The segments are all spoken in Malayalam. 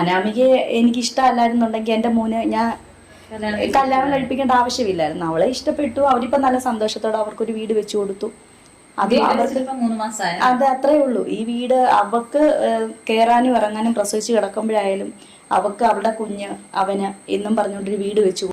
അനാമികയെ എനിക്ക് ഇഷ്ടമല്ലായിരുന്നുണ്ടെങ്കിൽ എന്റെ മോന് ഞാൻ കല്യാണം കഴിപ്പിക്കേണ്ട ആവശ്യമില്ലായിരുന്നു. അവളെ ഇഷ്ടപ്പെട്ടു. അവരിപ്പോ നല്ല സന്തോഷത്തോടെ അവർക്കൊരു വീട് വെച്ചു കൊടുത്തു. അത് അവർക്ക് അത് അത്രേ ഉള്ളൂ. ഈ വീട് അവക്ക് കയറാനും ഇറങ്ങാനും പ്രസവിച്ച് കിടക്കുമ്പോഴായാലും അവക്ക് അവളുടെ കുഞ്ഞ് അവന് എന്നും പറഞ്ഞുകൊണ്ടൊരു വീട് വെച്ചു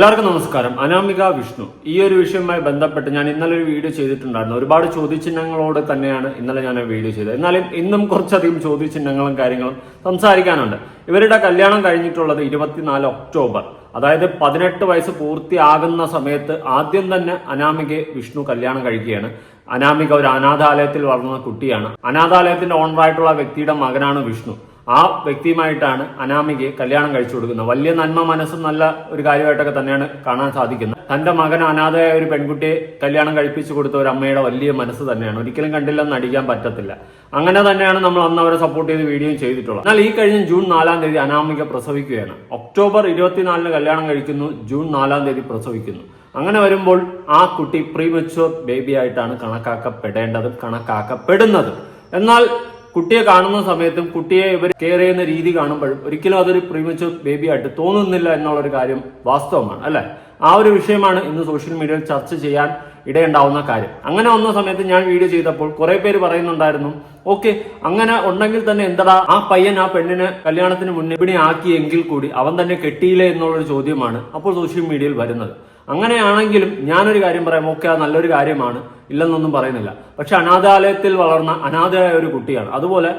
എല്ലാവർക്കും നമസ്കാരം. അനാമിക വിഷ്ണു. ഈ ഒരു വിഷയവുമായി ബന്ധപ്പെട്ട് ഞാൻ ഇന്നലെ ഒരു വീഡിയോ ചെയ്തിട്ടുണ്ടായിരുന്നു. ഒരുപാട് ചോദ്യചിഹ്നങ്ങളോട് തന്നെയാണ് ഇന്നലെ ഞാൻ വീഡിയോ ചെയ്തത്. എന്നാലും ഇന്നും കുറച്ചധികം ചോദ്യചിഹ്നങ്ങളും കാര്യങ്ങളും സംസാരിക്കാനുണ്ട്. ഇവരുടെ കല്യാണം കഴിഞ്ഞിട്ടുള്ളത് ഇരുപത്തിനാല് ഒക്ടോബർ. അതായത് പതിനെട്ട് വയസ്സ് പൂർത്തിയാകുന്ന സമയത്ത് ആദ്യം തന്നെ അനാമികയെ വിഷ്ണു കല്യാണം കഴിക്കുകയാണ്. അനാമിക ഒരു അനാഥാലയത്തിൽ വളർന്ന കുട്ടിയാണ്. അനാഥാലയത്തിന്റെ ഓണറായിട്ടുള്ള വ്യക്തിയുടെ മകനാണ് വിഷ്ണു. ആ വ്യക്തിയുമായിട്ടാണ് അനാമിക്ക് കല്യാണം കഴിച്ചു കൊടുക്കുന്നത്. വലിയ നന്മ മനസ്സും നല്ല ഒരു കാര്യമായിട്ടൊക്കെ തന്നെയാണ് കാണാൻ സാധിക്കുന്നത്. തന്റെ മകൻ അനാഥയായ ഒരു പെൺകുട്ടിയെ കല്യാണം കഴിപ്പിച്ചു കൊടുത്ത ഒരു അമ്മയുടെ വലിയ മനസ്സ് തന്നെയാണ്. ഒരിക്കലും കണ്ടില്ലെന്ന് അടിക്കാൻ പറ്റത്തില്ല. അങ്ങനെ തന്നെയാണ് നമ്മൾ അന്ന് അവരെ സപ്പോർട്ട് ചെയ്ത് വീഡിയോ ചെയ്തിട്ടുള്ളത്. എന്നാൽ ഈ കഴിഞ്ഞ ജൂൺ നാലാം തീയതി അനാമിക പ്രസവിക്കുകയാണ്. ഒക്ടോബർ ഇരുപത്തിനാലിന് കല്യാണം കഴിക്കുന്നു ജൂൺ നാലാം തീയതി പ്രസവിക്കുന്നു. അങ്ങനെ വരുമ്പോൾ ആ കുട്ടി പ്രീമച്വർ ബേബി ആയിട്ടാണ് കണക്കാക്കപ്പെടേണ്ടതും കണക്കാക്കപ്പെടുന്നതും. എന്നാൽ കുട്ടിയെ കാണുന്ന സമയത്തും കുട്ടിയെ ഇവർ കെയർ ചെയ്യുന്ന രീതി കാണുമ്പോഴും ഒരിക്കലും അതൊരു പ്രീമച്ചർ ബേബി ആയിട്ട് തോന്നുന്നില്ല എന്നുള്ള ഒരു കാര്യം വാസ്തവമാണ് അല്ലെ? ആ ഒരു വിഷയമാണ് ഇന്ന് സോഷ്യൽ മീഡിയയിൽ ചർച്ച ചെയ്യാൻ ഇടയുണ്ടാവുന്ന കാര്യം. അങ്ങനെ വന്ന സമയത്ത് ഞാൻ വീഡിയോ ചെയ്തപ്പോൾ കുറെ പേര് പറയുന്നുണ്ടായിരുന്നു ഓക്കെ അങ്ങനെ ഉണ്ടെങ്കിൽ തന്നെ എന്തടാ ആ പയ്യൻ ആ പെണ്ണിനെ കല്യാണത്തിന് മുന്നേ ആക്കിയെങ്കിൽ കൂടി അവൻ തന്നെ കെട്ടിയില്ലേ എന്നുള്ളൊരു ചോദ്യമാണ് അപ്പോൾ സോഷ്യൽ മീഡിയയിൽ വരുന്നത്. അങ്ങനെയാണെങ്കിലും ഞാനൊരു കാര്യം പറയാം. ഓക്കെ അത് നല്ലൊരു കാര്യമാണ്. ഇല്ലെന്നൊന്നും പറയുന്നില്ല. പക്ഷെ അനാഥാലയത്തിൽ വളർന്ന അനാഥയായ ഒരു കുട്ടിയാണ്. അതുപോലെ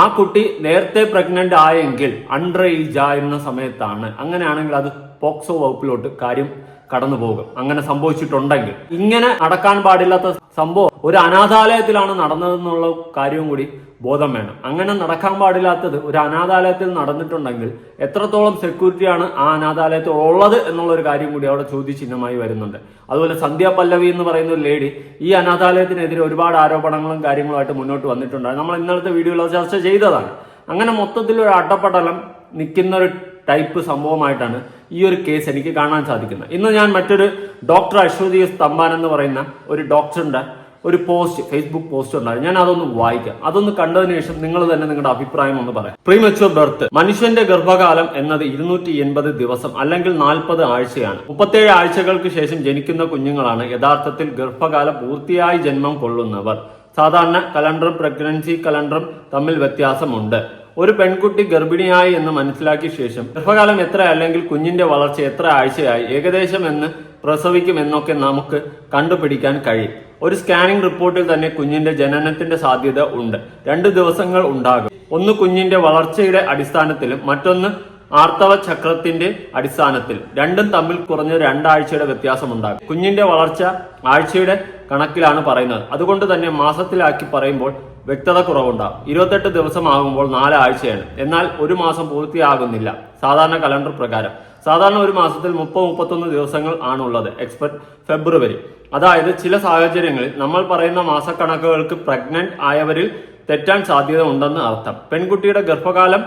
ആ കുട്ടി നേരത്തെ പ്രഗ്നന്റ് ആയെങ്കിൽ അണ്ടർ ഏജ് ആയിരുന്ന സമയത്താണ്. അങ്ങനെയാണെങ്കിൽ അത് പോക്സോ വകുപ്പിലോട്ട് കാര്യം കടന്നു പോകും അങ്ങനെ സംഭവിച്ചിട്ടുണ്ടെങ്കിൽ ഇങ്ങനെ നടക്കാൻ പാടില്ലാത്ത സംഭവം ഒരു അനാഥാലയത്തിലാണ് നടന്നതെന്നുള്ള കാര്യവും കൂടി ബോധം വേണം. അങ്ങനെ നടക്കാൻ പാടില്ലാത്തത് ഒരു അനാഥാലയത്തിൽ നടന്നിട്ടുണ്ടെങ്കിൽ എത്രത്തോളം സെക്യൂരിറ്റിയാണ് ആ അനാഥാലയത്തിൽ ഉള്ളത് എന്നുള്ള ഒരു കാര്യം കൂടി അവിടെ ചോദ്യചിഹ്നമായി വരുന്നുണ്ട്. അതുപോലെ സന്ധ്യ പല്ലവി എന്ന് പറയുന്ന ഒരു ലേഡി ഈ അനാഥാലയത്തിനെതിരെ ഒരുപാട് ആരോപണങ്ങളും കാര്യങ്ങളുമായിട്ട് മുന്നോട്ട് വന്നിട്ടുണ്ട്. നമ്മൾ ഇന്നലത്തെ വീഡിയോയിൽ ചർച്ച ചെയ്തതാണ്. അങ്ങനെ മൊത്തത്തിൽ ഒരു അട്ടപ്പടലം നിൽക്കുന്ന ഒരു ടൈപ്പ് സംഭവമായിട്ടാണ് ഈ ഒരു കേസ് എനിക്ക് കാണാൻ സാധിക്കുന്നത്. ഇന്ന് ഞാൻ മറ്റൊരു ഡോക്ടർ അശ്വതി എസ് തമ്പാൻ എന്ന് പറയുന്ന ഒരു ഡോക്ടറിന്റെ ഒരു പോസ്റ്റ് ഫേസ്ബുക്ക് പോസ്റ്റ് ഉണ്ടായിരുന്നു. ഞാൻ അതൊന്ന് വായിക്കാം. അതൊന്ന് കണ്ടതിന് ശേഷം നിങ്ങൾ തന്നെ നിങ്ങളുടെ അഭിപ്രായം ഒന്ന് പറയാം. പ്രീമച്വർ ബർത്ത് മനുഷ്യന്റെ ഗർഭകാലം എന്നത് ഇരുന്നൂറ്റി എൺപത് ദിവസം അല്ലെങ്കിൽ നാൽപ്പത് ആഴ്ചയാണ്. മുപ്പത്തേഴ് ആഴ്ചകൾക്ക് ശേഷം ജനിക്കുന്ന കുഞ്ഞുങ്ങളാണ് യഥാർത്ഥത്തിൽ ഗർഭകാലം പൂർത്തിയായി ജന്മം കൊള്ളുന്നവർ. സാധാരണ കലണ്ടറും പ്രഗ്നൻസി കലണ്ടറും തമ്മിൽ വ്യത്യാസമുണ്ട്. ഒരു പെൺകുട്ടി ഗർഭിണിയായി എന്ന് മനസ്സിലാക്കിയ ശേഷം ഗർഭകാലം എത്ര അല്ലെങ്കിൽ കുഞ്ഞിന്റെ വളർച്ച എത്ര ആഴ്ചയായി ഏകദേശം എന്ന് പ്രസവിക്കും എന്നൊക്കെ നമുക്ക് കണ്ടുപിടിക്കാൻ കഴിയും. ഒരു സ്കാനിംഗ് റിപ്പോർട്ടിൽ തന്നെ കുഞ്ഞിന്റെ ജനനത്തിന്റെ സാധ്യത ഉണ്ട്. രണ്ട് ദിവസങ്ങൾ ഉണ്ടാകും. ഒന്ന് കുഞ്ഞിന്റെ വളർച്ചയുടെ അടിസ്ഥാനത്തിലും മറ്റൊന്ന് ആർത്തവ ചക്രത്തിന്റെ അടിസ്ഥാനത്തിൽ രണ്ടും തമ്മിൽ കുറഞ്ഞ രണ്ടാഴ്ചയുടെ വ്യത്യാസമുണ്ടാകും. കുഞ്ഞിന്റെ വളർച്ച ആഴ്ചയുടെ കണക്കിലാണ് പറയുന്നത്. അതുകൊണ്ട് തന്നെ മാസത്തിലാക്കി പറയുമ്പോൾ വ്യക്തത കുറവുണ്ടാകും. ഇരുപത്തെട്ട് ദിവസമാകുമ്പോൾ നാലാഴ്ചയാണ്. എന്നാൽ ഒരു മാസം പൂർത്തിയാകുന്നില്ല. സാധാരണ കലണ്ടർ പ്രകാരം. സാധാരണ ഒരു മാസത്തിൽ മുപ്പത് മുപ്പത്തൊന്ന് ദിവസങ്ങൾ ആണുള്ളത്. എക്സ്പെക്ട് ഫെബ്രുവരി അതായത് ചില സാഹചര്യങ്ങളിൽ നമ്മൾ പറയുന്ന മാസക്കണക്കുകൾക്ക് പ്രഗ്നന്റ് ആയവരിൽ തെറ്റാൻ സാധ്യത ഉണ്ടെന്ന് അർത്ഥം. പെൺകുട്ടിയുടെ ഗർഭകാലം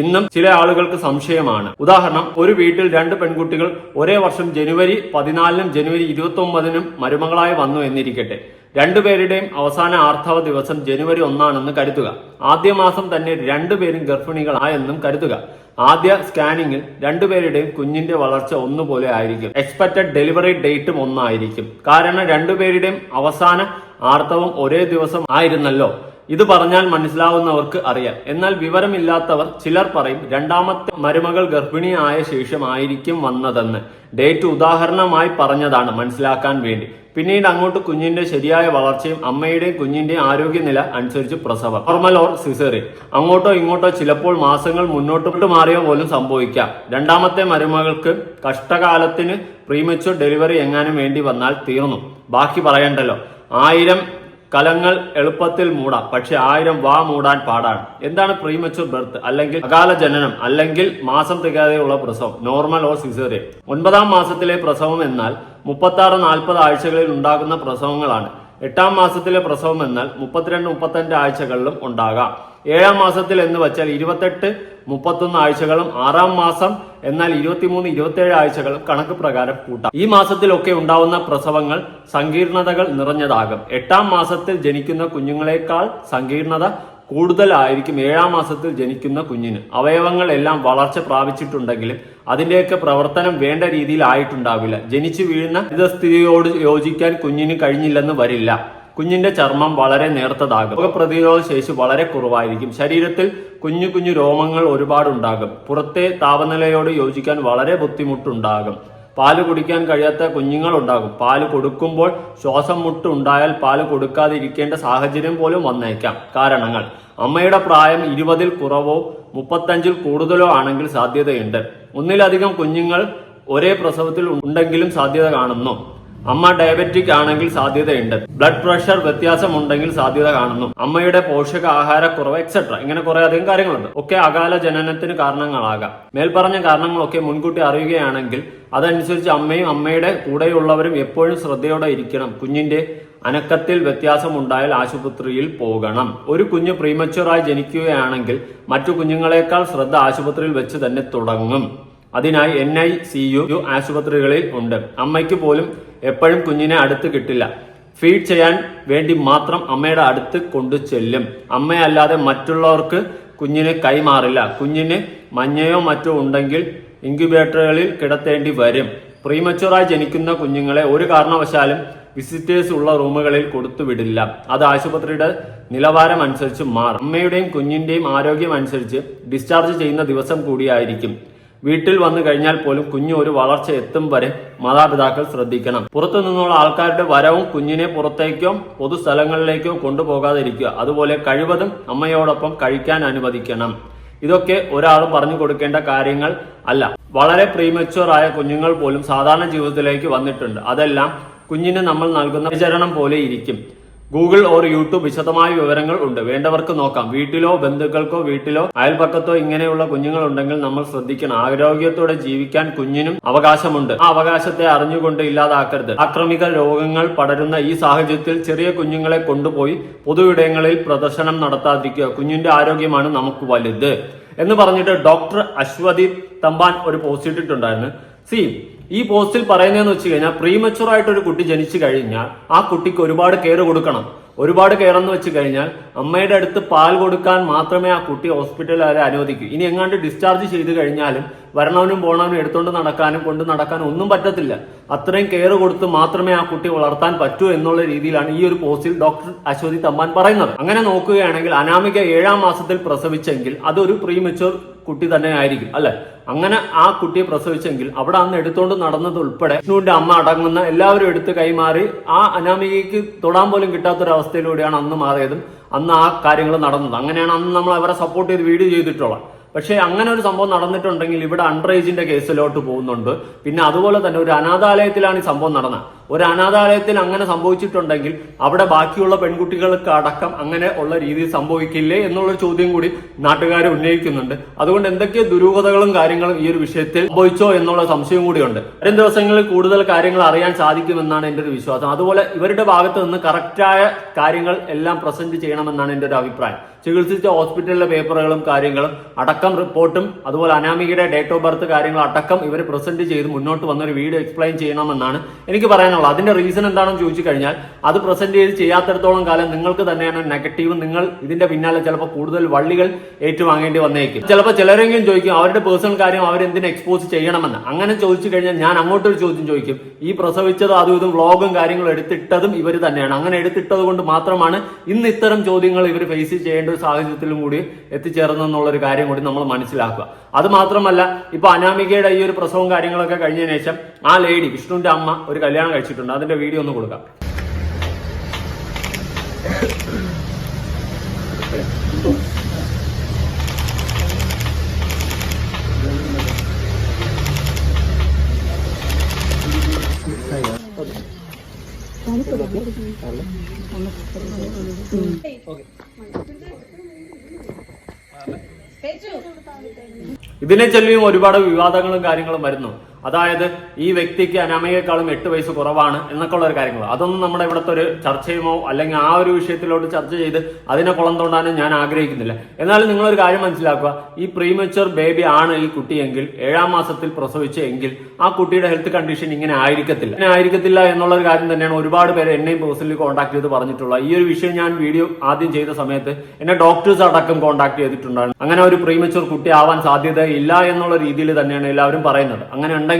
ഇന്നും ചില ആളുകൾക്ക് സംശയമാണ്. ഉദാഹരണം ഒരു വീട്ടിൽ രണ്ട് പെൺകുട്ടികൾ ഒരേ വർഷം ജനുവരി പതിനാലിനും ജനുവരി ഇരുപത്തി ഒമ്പതിനും മരുമകളായി വന്നു എന്നിരിക്കട്ടെ. രണ്ടുപേരുടെയും അവസാന ആർത്തവ ദിവസം ജനുവരി ഒന്നാണെന്ന് കരുതുക. ആദ്യ മാസം തന്നെ രണ്ടുപേരും ഗർഭിണികളായെന്നും കരുതുക. ആദ്യ സ്കാനിങ്ങിൽ രണ്ടുപേരുടെയും കുഞ്ഞിന്റെ വളർച്ച ഒന്നുപോലെ ആയിരിക്കും. എക്സ്പെക്റ്റഡ് ഡെലിവറി ഡേറ്റും ഒന്നായിരിക്കും. കാരണം രണ്ടുപേരുടെയും അവസാന ആർത്തവം ഒരേ ദിവസം ആയിരുന്നല്ലോ. ഇത് പറഞ്ഞാൽ മനസ്സിലാവുന്നവർക്ക് അറിയാം. എന്നാൽ വിവരമില്ലാത്തവർ ചിലർ പറയും രണ്ടാമത്തെ മരുമകൾ ഗർഭിണിയായ ശേഷം ആയിരിക്കും വന്നതെന്ന്. ഡേറ്റ് ഉദാഹരണമായി പറഞ്ഞതാണ് മനസ്സിലാക്കാൻ വേണ്ടി. പിന്നീട് അങ്ങോട്ട് കുഞ്ഞിന്റെ ശരിയായ വളർച്ചയും അമ്മയുടെയും കുഞ്ഞിന്റെയും ആരോഗ്യനില അനുസരിച്ച് പ്രസവം. നോർമൽ ഓർ സിസേറിയൻ അങ്ങോട്ടോ ഇങ്ങോട്ടോ ചിലപ്പോൾ മാസങ്ങൾ മുന്നോട്ടോട്ട് മാറിയോ പോലും സംഭവിക്കാം. രണ്ടാമത്തെ മരുമകൾക്ക് കഷ്ടകാലത്തിന് പ്രീമച്വർ ഡെലിവറി എങ്ങാനും വേണ്ടി വന്നാൽ തീർന്നു. ബാക്കി പറയണ്ടല്ലോ. ആയിരം കലങ്ങൾ എളുപ്പത്തിൽ മൂടാം പക്ഷെ ആയിരം വാ മൂടാൻ പാടാണ്. എന്താണ് പ്രീമച്ചുർ ബർത്ത് അല്ലെങ്കിൽ അകാല ജനനം അല്ലെങ്കിൽ മാസം തികയാതെയുള്ള പ്രസവം നോർമൽ ഓർ സിസേറിയൻ ഒൻപതാം മാസത്തിലെ പ്രസവം എന്നാൽ മുപ്പത്തി ആറ് നാൽപ്പത് ആഴ്ചകളിൽ ഉണ്ടാകുന്ന പ്രസവങ്ങളാണ്. എട്ടാം മാസത്തിലെ പ്രസവം എന്നാൽ മുപ്പത്തിരണ്ട് മുപ്പത്തഞ്ച് ആഴ്ചകളിലും ഉണ്ടാകാം. ഏഴാം മാസത്തിൽ എന്ന് വെച്ചാൽ ഇരുപത്തെട്ട് മുപ്പത്തൊന്ന് ആഴ്ചകളും ആറാം മാസം എന്നാൽ ഇരുപത്തിമൂന്ന് ഇരുപത്തേഴ് ആഴ്ചകൾ കണക്ക് പ്രകാരം കൂട്ടാം. ഈ മാസത്തിലൊക്കെ ഉണ്ടാവുന്ന പ്രസവങ്ങൾ സങ്കീർണതകൾ നിറഞ്ഞതാകും. എട്ടാം മാസത്തിൽ ജനിക്കുന്ന കുഞ്ഞുങ്ങളെക്കാൾ സങ്കീർണത കൂടുതലായിരിക്കും ഏഴാം മാസത്തിൽ ജനിക്കുന്ന കുഞ്ഞിന്. അവയവങ്ങൾ എല്ലാം വളർച്ച പ്രാപിച്ചിട്ടുണ്ടെങ്കിലും അതിന്റെയൊക്കെ പ്രവർത്തനം വേണ്ട രീതിയിൽ ആയിട്ടുണ്ടാവില്ല ജനിച്ചു വീഴുന്ന സ്ഥിതിയോട് യോജിക്കാൻ കുഞ്ഞിന് കഴിഞ്ഞില്ലെന്ന് വരില്ല. കുഞ്ഞിന്റെ ചർമ്മം വളരെ നേർത്തതാകും. രോഗപ്രതിരോധ ശേഷി വളരെ കുറവായിരിക്കും. ശരീരത്തിൽ കുഞ്ഞു കുഞ്ഞു രോമങ്ങൾ ഒരുപാടുണ്ടാകും. പുറത്തെ താപനിലയോട് യോജിക്കാൻ വളരെ ബുദ്ധിമുട്ടുണ്ടാകും. പാൽ കുടിക്കാൻ കഴിയാത്ത കുഞ്ഞുങ്ങൾ ഉണ്ടാകും പാൽ കൊടുക്കുമ്പോൾ ശ്വാസം മുട്ട് ഉണ്ടായാൽ പാൽ കൊടുക്കാതിരിക്കേണ്ട സാഹചര്യം പോലും വന്നേക്കാം. കാരണങ്ങൾ. അമ്മയുടെ പ്രായം ഇരുപതിൽ കുറവോ മുപ്പത്തഞ്ചിൽ കൂടുതലോ ആണെങ്കിൽ സാധ്യതയുണ്ട്. ഒന്നിലധികം കുഞ്ഞുങ്ങൾ ഒരേ പ്രസവത്തിൽ ഉണ്ടെങ്കിലും സാധ്യത കാണുന്നു. അമ്മ ഡയബറ്റിക് ആണെങ്കിൽ സാധ്യതയുണ്ട്. ബ്ലഡ് പ്രഷർ വ്യത്യാസമുണ്ടെങ്കിൽ സാധ്യത കാണുന്നു. അമ്മയുടെ പോഷകാഹാരക്കുറവ് എക്സെട്ര ഇങ്ങനെ കുറെ അധികം കാര്യങ്ങളുണ്ട്. ഒക്കെ അകാല ജനനത്തിന് കാരണങ്ങളാകാം. മേൽപ്പറഞ്ഞ കാരണങ്ങളൊക്കെ മുൻകൂട്ടി അറിയുകയാണെങ്കിൽ അതനുസരിച്ച് അമ്മയും അമ്മയുടെ കൂടെയുള്ളവരും എപ്പോഴും ശ്രദ്ധയോടെ ഇരിക്കണം. കുഞ്ഞിന്റെ അനക്കത്തിൽ വ്യത്യാസമുണ്ടായാൽ ആശുപത്രിയിൽ പോകണം. ഒരു കുഞ്ഞ് പ്രീമച്ചുറായി ജനിക്കുകയാണെങ്കിൽ മറ്റു കുഞ്ഞുങ്ങളെക്കാൾ ശ്രദ്ധ ആശുപത്രിയിൽ വെച്ച് തന്നെ തുടങ്ങും. അതിനായി എൻ ഐ സി യു ആശുപത്രികളിൽ ഉണ്ട്. അമ്മയ്ക്ക് പോലും എപ്പോഴും കുഞ്ഞിനെ അടുത്ത് കിട്ടില്ല. ഫീഡ് ചെയ്യാൻ വേണ്ടി മാത്രം അമ്മയുടെ അടുത്ത് കൊണ്ടു ചെല്ലും. അമ്മയല്ലാതെ മറ്റുള്ളവർക്ക് കുഞ്ഞിനെ കൈമാറില്ല. കുഞ്ഞിന് മഞ്ഞയോ മറ്റോ ഉണ്ടെങ്കിൽ ഇൻക്യുബേറ്ററുകളിൽ കിടത്തേണ്ടി വരും. പ്രീമച്ചുറായി ജനിക്കുന്ന കുഞ്ഞുങ്ങളെ ഒരു കാരണവശാലും വിസിറ്റേഴ്സ് ഉള്ള റൂമുകളിൽ കൊടുത്തുവിടില്ല അത് ആശുപത്രിയുടെ നിലവാരം അനുസരിച്ച് മാറും. അമ്മയുടെയും കുഞ്ഞിന്റെയും ആരോഗ്യം അനുസരിച്ച് ഡിസ്ചാർജ് ചെയ്യുന്ന ദിവസം കൂടിയായിരിക്കും. വീട്ടിൽ വന്നു കഴിഞ്ഞാൽ പോലും കുഞ്ഞ് ഒരു വളർച്ച എത്തും വരെ മാതാപിതാക്കൾ ശ്രദ്ധിക്കണം. പുറത്തു നിന്നുള്ള ആൾക്കാരുടെ വരവും കുഞ്ഞിനെ പുറത്തേക്കോ പൊതുസ്ഥലങ്ങളിലേക്കോ കൊണ്ടുപോകാതിരിക്കുക. അതുപോലെ കഴിവതും അമ്മയോടൊപ്പം കഴിക്കാൻ അനുവദിക്കണം. ഇതൊക്കെ ഒരാൾ പറഞ്ഞു കൊടുക്കേണ്ട കാര്യങ്ങൾ അല്ല. വളരെ പ്രീമച്വർ ആയ കുഞ്ഞുങ്ങൾ പോലും സാധാരണ ജീവിതത്തിലേക്ക് വന്നിട്ടുണ്ട്. അതെല്ലാം കുഞ്ഞിന് നമ്മൾ നൽകുന്ന വിചരണം പോലെ ഇരിക്കും. ഗൂഗിൾ ഓർ യൂട്യൂബ് വിശദമായ വിവരങ്ങൾ ഉണ്ട്. വേണ്ടവർക്ക് നോക്കാം. വീട്ടിലോ ബന്ധുക്കൾക്കോ വീട്ടിലോ അയൽപക്കത്തോ ഇങ്ങനെയുള്ള കുഞ്ഞുങ്ങൾ ഉണ്ടെങ്കിൽ നമ്മൾ ശ്രദ്ധിക്കണം. ആരോഗ്യത്തോടെ ജീവിക്കാൻ കുഞ്ഞിനും അവകാശമുണ്ട്. ആ അവകാശത്തെ അറിഞ്ഞുകൊണ്ട് ഇല്ലാതാക്കരുത്. ആക്രമിക രോഗങ്ങൾ പടരുന്ന ഈ സാഹചര്യത്തിൽ ചെറിയ കുഞ്ഞുങ്ങളെ കൊണ്ടുപോയി പൊതുയിടങ്ങളിൽ പ്രദർശനം നടത്താതിരിക്കുക കുഞ്ഞിന്റെ ആരോഗ്യമാണ് നമുക്ക് വലുത്. എന്ന് പറഞ്ഞിട്ട് ഡോക്ടർ അശ്വതി തമ്പാൻ ഒരു പോസ്റ്റ് ഇട്ടിട്ടുണ്ടായിരുന്നു. സി ഈ പോസ്റ്റിൽ പറയുന്നതെന്ന് വെച്ച് കഴിഞ്ഞാൽ പ്രീമച്ചുർ ആയിട്ട് ഒരു കുട്ടി ജനിച്ചു കഴിഞ്ഞാൽ ആ കുട്ടിക്ക് ഒരുപാട് കെയർ കൊടുക്കണം. ഒരുപാട് കെയർ എന്ന് വെച്ച് കഴിഞ്ഞാൽ അമ്മയുടെ അടുത്ത് പാൽ കൊടുക്കാൻ മാത്രമേ ആ കുട്ടി ഹോസ്പിറ്റലിൽ അവരെ അനുവദിക്കൂ. ഇനി എങ്ങാണ്ട് ഡിസ്ചാർജ് ചെയ്ത് കഴിഞ്ഞാലും വരണവനും പോണവനും എടുത്തുകൊണ്ട് നടക്കാനും കൊണ്ട് നടക്കാനും ഒന്നും പറ്റത്തില്ല. അത്രയും കെയർ കൊടുത്ത് മാത്രമേ ആ കുട്ടി വളർത്താൻ പറ്റൂ എന്നുള്ള രീതിയിലാണ് ഈ ഒരു പോസ്റ്റിൽ ഡോക്ടർ അശ്വതി തമ്മാൻ പറയുന്നത്. അങ്ങനെ നോക്കുകയാണെങ്കിൽ അനാമിക ഏഴാം മാസത്തിൽ പ്രസവിച്ചെങ്കിൽ അതൊരു പ്രീമച്ചുർ കുട്ടി തന്നെ ആയിരിക്കും അല്ലെ? അങ്ങനെ ആ കുട്ടിയെ പ്രസവിച്ചെങ്കിൽ അവിടെ അന്ന് എടുത്തുകൊണ്ട് നടന്നത് ഉൾപ്പെടെ വിഷ്ണുവിന്റെ അമ്മ അടങ്ങുന്ന എല്ലാവരും എടുത്ത് കൈമാറി ആ അനാമികയ്ക്ക് തൊടാൻ പോലും കിട്ടാത്തൊരവസ്ഥയിലൂടെയാണ് അന്ന് മാറിയതും അന്ന് ആ കാര്യങ്ങൾ നടന്നത്. അങ്ങനെയാണ് അന്ന് നമ്മൾ അവരെ സപ്പോർട്ട് ചെയ്ത് വീഡിയോ ചെയ്തിട്ടുള്ളത്. പക്ഷേ അങ്ങനെ ഒരു സംഭവം നടന്നിട്ടുണ്ടെങ്കിൽ ഇവിടെ അണ്ടർ ഏജിന്റെ കേസിലോട്ട് പോകുന്നുണ്ട്. പിന്നെ അതുപോലെ തന്നെ ഒരു അനാഥാലയത്തിലാണ് ഈ സംഭവം നടന്നത്. ഒരു അനാഥാലയത്തിൽ അങ്ങനെ സംഭവിച്ചിട്ടുണ്ടെങ്കിൽ അവിടെ ബാക്കിയുള്ള പെൺകുട്ടികൾക്ക് അടക്കം അങ്ങനെ ഉള്ള രീതിയിൽ സംഭവിക്കില്ലേ എന്നുള്ള ചോദ്യം കൂടി നാട്ടുകാർ ഉന്നയിക്കുന്നുണ്ട്. അതുകൊണ്ട് എന്തൊക്കെ ദുരൂഹതകളും കാര്യങ്ങളും ഈ ഒരു വിഷയത്തിൽ സംഭവിച്ചോ എന്നുള്ള സംശയം കൂടിയുണ്ട്. വരും ദിവസങ്ങളിൽ കൂടുതൽ കാര്യങ്ങൾ അറിയാൻ സാധിക്കുമെന്നാണ് എന്റെ ഒരു വിശ്വാസം. അതുപോലെ ഇവരുടെ ഭാഗത്ത് നിന്ന് കറക്റ്റായ കാര്യങ്ങൾ എല്ലാം പ്രസന്റ് ചെയ്യണമെന്നാണ് എന്റെ ഒരു അഭിപ്രായം. ചികിത്സിച്ച ഹോസ്പിറ്റലിലെ പേപ്പറുകളും കാര്യങ്ങളും അടക്കം റിപ്പോർട്ടും അതുപോലെ അനാമികയുടെ ഡേറ്റ് ഓഫ് ബർത്ത് കാര്യങ്ങളും അടക്കം ഇവർ പ്രസന്റ് ചെയ്ത് മുന്നോട്ട് വന്ന ഒരു വീഡിയോ എക്സ്പ്ലെയിൻ ചെയ്യണമെന്നാണ് എനിക്ക് പറയാനുള്ളത് അതിന്റെ റീസൺ എന്താണെന്ന് ചോദിച്ചു കഴിഞ്ഞാൽ അത് പ്രസന്റ് ചെയ്ത് ചെയ്യാത്തടത്തോളം കാലം നിങ്ങൾക്ക് തന്നെയാണ് നെഗറ്റീവ് നിങ്ങൾ ഇതിന്റെ പിന്നാലെ ചിലപ്പോൾ കൂടുതൽ വള്ളികൾ ഏറ്റുവാങ്ങേണ്ടി വന്നേക്കും. ചിലപ്പോൾ ചിലരെങ്കിലും ചോദിക്കും അവരുടെ പേഴ്സണൽ കാര്യം അവരെന്തിനു എക്സ്പോസ് ചെയ്യണമെന്ന്. അങ്ങനെ ചോദിച്ചു കഴിഞ്ഞാൽ ഞാൻ അങ്ങോട്ടൊരു ചോദ്യം ചോദിക്കും. ഈ പ്രസവിച്ചതും അതും ഇതും വ്ളോഗും കാര്യങ്ങളും എടുത്തിട്ടതും ഇവർ തന്നെയാണ്. അങ്ങനെ എടുത്തിട്ടത് കൊണ്ട് മാത്രമാണ് ഇന്ന് ഇത്തരം ചോദ്യങ്ങൾ ഇവർ ഫേസ് ചെയ്യേണ്ട ഒരു സാഹചര്യത്തിലും കൂടി എത്തിച്ചേർന്നെന്നുള്ള ഒരു കാര്യം കൂടി നമ്മൾ മനസ്സിലാക്കുക. അത് മാത്രമല്ല ഇപ്പൊ അനാമികയുടെ ഈ ഒരു പ്രസവം കാര്യങ്ങളൊക്കെ കഴിഞ്ഞതിന് ശേഷം ആ ലേഡി വിഷ്ണുവിന്റെ അമ്മ ഒരു കല്യാണം കഴിച്ചിട്ടുണ്ട്. അതിന്റെ വീഡിയോ ഒന്ന് കൊടുക്കാം. ഇതിനെ ചൊല്ലിയും ഒരുപാട് വിവാദങ്ങളും കാര്യങ്ങളും വരുന്നു. അതായത് ഈ വ്യക്തിക്ക് അനാമികയെക്കാളും എട്ട് വയസ്സ് കുറവാണ് എന്നൊക്കെ ഉള്ള ഒരു കാര്യങ്ങൾ. അതൊന്നും നമ്മുടെ ഇവിടുത്തെ ഒരു ചർച്ചയുമോ അല്ലെങ്കിൽ ആ ഒരു വിഷയത്തിലോട്ട് ചർച്ച ചെയ്ത് അതിനെ കുളം തോണ്ടാനും ഞാൻ ആഗ്രഹിക്കുന്നില്ല. എന്നാലും നിങ്ങളൊരു കാര്യം മനസ്സിലാക്കുക. ഈ പ്രീമച്ചുവർ ബേബി ആണ് ഈ കുട്ടിയെങ്കിൽ ഏഴാം മാസത്തിൽ പ്രസവിച്ച എങ്കിൽ ആ കുട്ടിയുടെ ഹെൽത്ത് കണ്ടീഷൻ ഇങ്ങനെ ആയിരിക്കത്തില്ല. ഇങ്ങനെ ആയിരിക്കത്തില്ല എന്നുള്ള ഒരു കാര്യം തന്നെയാണ് ഒരുപാട് പേര് എന്നെയും പേഴ്സണലി കോൺടാക്ട് ചെയ്ത് പറഞ്ഞിട്ടുള്ളത്. ഈ ഒരു വിഷയം ഞാൻ വീഡിയോ ആദ്യം ചെയ്ത സമയത്ത് എന്നെ ഡോക്ടേഴ്സ് അടക്കം കോൺടാക്ട് ചെയ്തിട്ടുണ്ടായിരുന്നു. അങ്ങനെ ഒരു പ്രീമച്ചുവർ കുട്ടി ആവാൻ സാധ്യത ഇല്ല എന്നുള്ള രീതിയിൽ തന്നെയാണ് എല്ലാവരും പറയുന്നത്. അങ്ങനെ ഉണ്ടെങ്കിൽ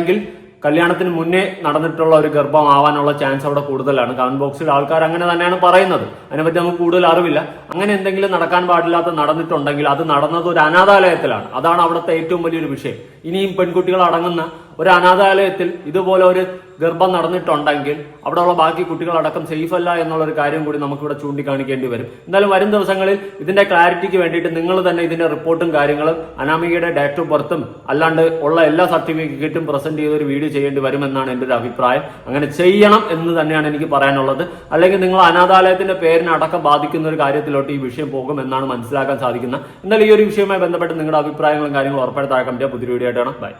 കല്യാണത്തിന് മുന്നേ നടന്നിട്ടുള്ള ഒരു ഗർഭം ആവാനുള്ള ചാൻസ് അവിടെ കൂടുതലാണ്. കമന്റ് ബോക്സിൽ ആൾക്കാർ അങ്ങനെ തന്നെയാണ് പറയുന്നത്. അതിനെപ്പറ്റി നമുക്ക് കൂടുതൽ അറിവില്ല. അങ്ങനെ എന്തെങ്കിലും നടക്കാൻ പാടില്ലാത്ത നടന്നിട്ടുണ്ടെങ്കിൽ അത് നടന്നത് ഒരു അനാഥാലയത്തിലാണ്. അതാണ് അവിടുത്തെ ഏറ്റവും വലിയൊരു വിഷയം. ഇനിയും പെൺകുട്ടികൾ അടങ്ങുന്ന ഒരു അനാഥാലയത്തിൽ ഇതുപോലെ ഒരു ഗർഭം നടന്നിട്ടുണ്ടെങ്കിൽ അവിടെയുള്ള ബാക്കി കുട്ടികളടക്കം സേഫ് അല്ല എന്നുള്ള ഒരു കാര്യം കൂടി നമുക്കിവിടെ ചൂണ്ടിക്കാണിക്കേണ്ടി വരും. എന്തായാലും വരും ദിവസങ്ങളിൽ ഇതിന്റെ ക്ലാരിറ്റിക്ക് വേണ്ടിയിട്ട് നിങ്ങൾ തന്നെ ഇതിന്റെ റിപ്പോർട്ടും കാര്യങ്ങളും അനാമികയുടെ ഡേറ്റ് ഓഫ് ബർത്തും അല്ലാണ്ട് ഉള്ള എല്ലാ സർട്ടിഫിക്കറ്റും പ്രസന്റ് ചെയ്ത ഒരു വീഡിയോ ചെയ്യേണ്ടി വരുമെന്നാണ് എന്റെ ഒരു അഭിപ്രായം. അങ്ങനെ ചെയ്യണം എന്ന് തന്നെയാണ് എനിക്ക് പറയാനുള്ളത്. അല്ലെങ്കിൽ നിങ്ങൾ അനാഥാലയത്തിന്റെ പേരിനടക്കം ബാധിക്കുന്ന ഒരു കാര്യത്തിലോട്ട് ഈ വിഷയം പോകും എന്നാണ് മനസ്സിലാക്കാൻ സാധിക്കുന്നത്. എന്നാൽ ഈ ഒരു വിഷയവുമായി ബന്ധപ്പെട്ട് നിങ്ങളുടെ അഭിപ്രായങ്ങളും കാര്യങ്ങളും ഉറപ്പായിട്ട് താഴെ കമന്റ് പുതിയ വീഡിയോ ആയിട്ടാണ് ബൈ